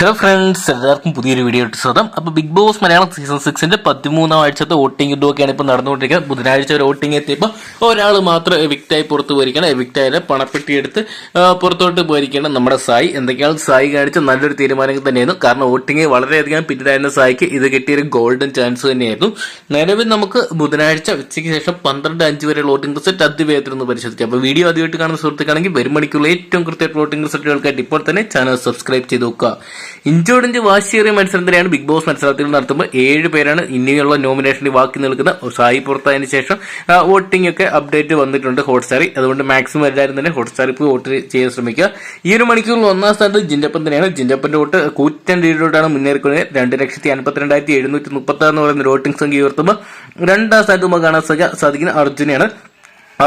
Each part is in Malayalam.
ഹലോ ഫ്രണ്ട്സ് എല്ലാവർക്കും പുതിയൊരു വീഡിയോ ഇട്ട് സ്വാഗതം. അപ്പോൾ ബിഗ് ബോസ് മലയാളം സീസൺ സിക്സിന്റെ പതിമൂന്നാം ആഴ്ചത്തെ വോട്ടിംഗ് യുദ്ധമൊക്കെയാണ് ഇപ്പോൾ നടന്നുകൊണ്ടിരിക്കുന്നത്. ബുധനാഴ്ച ഒരു വോട്ടിംഗ് എത്തിയപ്പോൾ ഒരാൾ മാത്രം എവിക്റ്റായി പുറത്ത് പോയിരിക്കണം പണപ്പെട്ടി എടുത്ത് പുറത്തോട്ട് പോയിരിക്കണം നമ്മുടെ സായി. എന്തൊക്കെയാണ് സായി കാണിച്ച നല്ലൊരു തീരുമാനം തന്നെയായിരുന്നു. കാരണം വോട്ടിംഗ് വളരെയധികം പിന്നിലായിരുന്ന സായിക്ക് ഇത് കിട്ടിയൊരു ഗോൾഡൻ ചാൻസ് തന്നെയായിരുന്നു. നിലവിൽ നമുക്ക് ബുധനാഴ്ച ഉച്ചയ്ക്ക് ശേഷം പന്ത്രണ്ട് അഞ്ച് വരെയുള്ള വോട്ടിംഗ് റിസൾട്ട് അതിവേഗത്തിൽ ഒന്ന് പരിശോധിക്കാം. അപ്പോൾ വീഡിയോ ആദ്യമായിട്ട് കാണുന്ന സുഹൃത്തുക്കാണെങ്കിൽ വരും മണിക്കുള്ള ഏറ്റവും കൃത്യമായിട്ട് വോട്ടിംഗ് റിസൾട്ടുകൾക്കായിട്ട് ഇപ്പോൾ തന്നെ ചാനൽ സബ്സ്ക്രൈബ് ചെയ്ത് നോക്കുക ഇഞ്ചോടിഞ്ച് വാശിയേറിയ മത്സരം തന്നെയാണ് ബിഗ് ബോസ് മത്സരത്തിൽ നടത്തുമ്പോൾ ഏഴ് പേരാണ് ഇനിയുള്ള നോമിനേഷനിൽ ബാക്കി നിൽക്കുന്നത് സായി പുറത്തായതിനു ശേഷം വോട്ടിംഗ് ഒക്കെ അപ്ഡേറ്റ് വന്നിട്ടുണ്ട് ഹോട്ട്സ്റ്റാറിൽ. അതുകൊണ്ട് മാക്സിമം എല്ലാവരും തന്നെ ഹോട്ട്സ്റ്റാറിൽ പോയി വോട്ട് ചെയ്യാൻ ശ്രമിക്കുക. ഈ ഒരു മണിക്കൂറിൽ ഒന്നാം സ്ഥാനത്ത് ജിൻഡപ്പൻ തന്നെയാണ്. ജിൻഡപ്പന്റെ വോട്ട് കൂറ്റൻ ലീഡിലോട്ടാണ് മുന്നേറിക്കുന്നത് രണ്ട് ലക്ഷത്തി അൻപത്തിരണ്ടായിരത്തി എഴുന്നൂറ്റി മുപ്പത്തി എന്ന് പറയുന്ന വോട്ടിംഗ് സംഖ്യ ഉയർത്തുമ്പോൾ രണ്ടാം സ്ഥാനത്ത് നമുക്ക് കാണാൻ സാധിക്കുന്ന അർജുനെയാണ്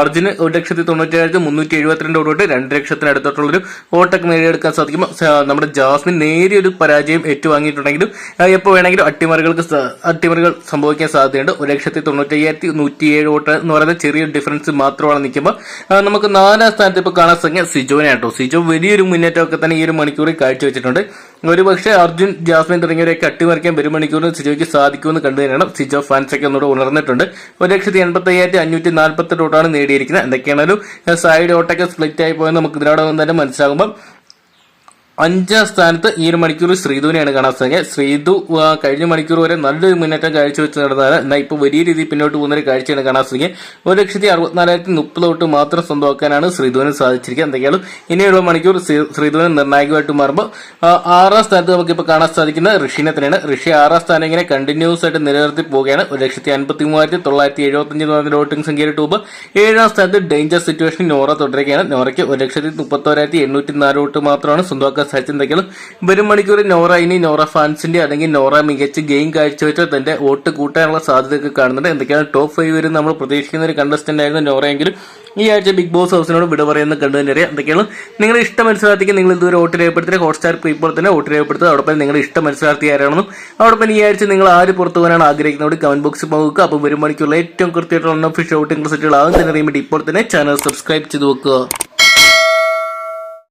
അർജുന് ഒരു ലക്ഷത്തി തൊണ്ണൂറ്റേഴായിരത്തി മുന്നൂറ്റി എഴുപത്തിരണ്ട് വോട്ട് രണ്ട് ലക്ഷത്തിന് അടുത്തോട്ടുള്ളൊരു വോട്ടൊക്കെ നേടിയെടുക്കാൻ സാധിക്കും നമ്മുടെ ജാസ്മിൻ നേരിയൊരു പരാജയം ഏറ്റുവാങ്ങിയിട്ടുണ്ടെങ്കിലും എപ്പോൾ വേണമെങ്കിലും അട്ടിമറികൾക്ക് അട്ടിമറികൾ സംഭവിക്കാൻ സാധ്യതയുണ്ട്. ഒരു ലക്ഷത്തി തൊണ്ണൂറ്റയ്യായിരത്തി ഏഴ് വോട്ട് എന്ന് പറയുന്ന ചെറിയ ഡിഫറൻസ് മാത്രമാണ് നിൽക്കുമ്പോൾ നമുക്ക് നാലാം സ്ഥാനത്ത് ഇപ്പോൾ കാണാൻ സാധിക്കുക സിജോനെ ആട്ടോ സിജോ വലിയൊരു മുന്നേറ്റമൊക്കെ തന്നെ ഈ ഒരു മണിക്കൂറിൽ കാഴ്ചവെച്ചിട്ടുണ്ട്. ഒരുപക്ഷെ അർജുൻ ജാസ്മിൻ തുടങ്ങിയവരെയൊക്കെ അട്ടിമറിക്കാൻ വരുമണിക്കൂറിന് സിജോയ്ക്ക് സാധിക്കുമെന്ന് കണ്ടു സിജോ സിജോ ഫാൻസൊക്കെ ഒന്നുകൂടെ ഉണർന്നിട്ടുണ്ട്. ഒരു ലക്ഷത്തി എൺപത്തി അയ്യായിരത്തി അഞ്ഞൂറ്റി നാൽപ്പത്തെട്ട് വോട്ടാണ് നേടിയിരിക്കുന്നത്. എന്തൊക്കെയാണൊരു സൈഡ് ഓട്ടൊക്കെ സ്പ്ലിറ്റ് ആയി പോയെന്ന് നമുക്ക് ഇതിനോടൊപ്പം തന്നെ മനസ്സിലാകുമ്പോൾ അഞ്ചാം സ്ഥാനത്ത് ഈ ഒരു മണിക്കൂർ ശ്രീധുവിനെയാണ് കാണാൻ സാധിക്കുക. ശ്രീധു കഴിഞ്ഞ മണിക്കൂർ വരെ നല്ലൊരു മുന്നേറ്റം കാഴ്ചവെച്ച് നടന്നതാണ്. എന്നാൽ ഇപ്പോൾ വലിയ രീതിയിൽ പിന്നോട്ട് പോകുന്ന ഒരു കാഴ്ചയാണ് കാണാൻ സാധിക്കുക. ഒരു ലക്ഷത്തി അറുപത്തിനാലായിരത്തി മുപ്പത് തൊട്ട് മാത്രം സ്വന്തമാക്കാനാണ് ശ്രീധുവിന് സാധിച്ചിരിക്കുക. എന്തൊക്കെയാണ് ഇനിയുള്ള മണിക്കൂർ ശ്രീ- ശ്രീധുവിന് നിർണായകമായിട്ട് മാറുമ്പോൾ ആറാം സ്ഥാനത്ത് നമുക്കിപ്പോൾ കാണാൻ സാധിക്കുന്ന ഋഷിനെ തന്നെയാണ്. ഋഷി ആറാം സ്ഥാനം ഇങ്ങനെ കണ്ടിന്യൂസ് ആയിട്ട് നിലനിർത്തി പോവുകയാണ്. ഒരു ലക്ഷത്തി അൻപത്തി മൂവായിരത്തി തൊള്ളായിരത്തി എഴുപത്തഞ്ച് എന്ന് വോട്ടിംഗ് സംഖ്യയുടെ ടൂബ് ഏഴാം സ്ഥാനത്ത് ഡേഞ്ചർ സിറ്റുവേഷൻ നോറ തുടരുകയാണ്. നോറയ്ക്ക് ഒരു ലക്ഷത്തി മുപ്പത്തോരായിരത്തി എണ്ണൂറ്റി നാല് വോട്ട് മാത്രമാണ് സ്വന്തമാക്കാൻ സാധിച്ചെന്തെങ്കിലും വരും മണിക്കൂറിൽ നോറ ഇനി നോറ ഫാൻസിന്റെ അല്ലെങ്കിൽ നോറ മികച്ച ഗെയിം കാഴ്ചവെച്ച തന്റെ വോട്ട് കൂട്ടാനുള്ള സാധ്യതയൊക്കെ കാണുന്നുണ്ട്. എന്തൊക്കെയാണ് ടോപ്പ് ഫൈവ് വരും നമ്മൾ പ്രതീക്ഷിക്കുന്ന ഒരു കണ്ടസ്റ്റന്റ് ആയിരുന്നു നോറയെങ്കിലും ഈ ആഴ്ച ബിഗ് ബോസ് ഹൗസിനോട് വിട പറയുന്ന കണ്ടു തന്നെ അറിയാം. എന്തൊക്കെയാണ്? നിങ്ങളുടെ ഇഷ്ട മനസ്സിലാക്കി നിങ്ങൾ ഇതുവരെ വോട്ട് രേഖപ്പെടുത്തിയ ഹോട്ട്സ്റ്റാർ ഇപ്പോൾ തന്നെ വോട്ട് രേഖപ്പെടുത്തുക. അതോടൊപ്പം നിങ്ങളുടെ ഇഷ്ട മനസ്സിലാക്കി ആരാണെന്നും അതോടൊപ്പം ഈ ആഴ്ച നിങ്ങൾ ആര് പുറത്തു പോകാനാണ് ആഗ്രഹിക്കുന്നത് കമന്റ് ബോക്സിൽ പോകുക അപ്പോൾ വരും മണിക്കുള്ള ഏറ്റവും കൃത്യമായിട്ടുള്ള ഫിഷ് ഔട്ടിംഗ് റിസൾട്ടുകൾ ആകും തന്നെ വേണ്ടി ഇപ്പോൾ തന്നെ ചാനൽ സബ്സ്ക്രൈബ് ചെയ്ത് വെക്കുക.